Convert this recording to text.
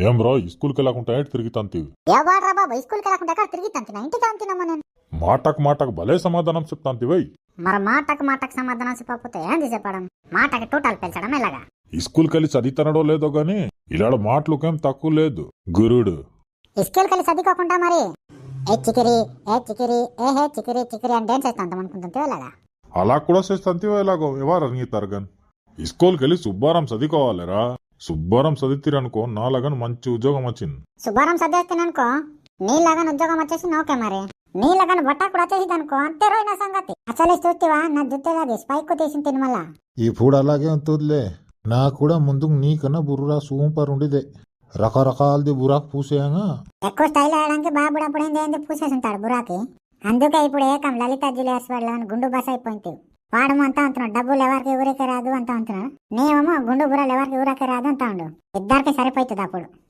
ఏం రా స్కూల్కి వెళ్ళకుండా తిరుగుతాంతివి స్కూల్కి వెళ్ళకుండా ఎక్కడ తిరిగి తంతినా ఇంటికి అంతినమ్మా నేను. మాటకు మాటకు భలే సమాధానం చెప్తాంతివై మరి మాటకు మాటకు సమాధానం చెప్పకపోతే ఏంది చెప్పడం? మాటకి టోటల్ పెంచడం ఎలాగా? స్కూల్కి వెళ్ళి చదివితనడో లేదో గాని ఇలాడ మాటలకేం తక్కువ లేదు గురుడు. స్కూల్కి వెళ్ళి చదువుకోకుండా మరి? ఏ చికిరి ఏ చికిరి ఏ హే చికిరి చికిరి అని డాన్స్ వేస్తాం అనుకుంటుంటే ఎలాగా? అలా కూడా చేస్తాంతివో ఎలాగో ఎవరు అనిగితారు గాని? స్కూల్కి వెళ్ళి సుబ్బారం చదువుకోవాలిరా. సుబ్బారం చదివితీరనుకో నాలాగని మంచి ఉద్యోగం వచ్చింది. శుభారం సర్దేస్తాననుకో నీలాగా ఉద్యోగం వచ్చేసి నోకే మరి. నీలాగా బట్ట కూడా వచ్చేసి అనుకో అంతే రోయిన సంగతి. అసలు చూస్తేవా నా జుత్తేలాది స్పైక్ తీసిన తిని మళ్ళా. ఇప్పుడు అలాగే ఉంటుందిలే. నాకు కూడా ముందుకు నీకన్నా బుర్రా సూపర్ ఉండిదే. రకరకాలది బురాకు పూసేయంగా. ఎక్కువ స్టైల్ వేయడానికి బాబుడు అప్పుడు ఏంది పూసేసి ఉంటాడు బురాకి. అందుకే ఇప్పుడు ఏకం లలిత జ్యువెలర్స్ వాళ్ళ గుండు బస్ అయిపోయింది వాడు అంతా అంటున్నాడు. డబ్బులు ఎవరికి ఊరికే రాదు అంతా అంటున్నాడు. నేమేమో గుండు బుర్రలు ఎవరికి ఊరకే రాదు అంటా ఉండు. ఇద్దరికి సరిపోతుంది అప్పుడు.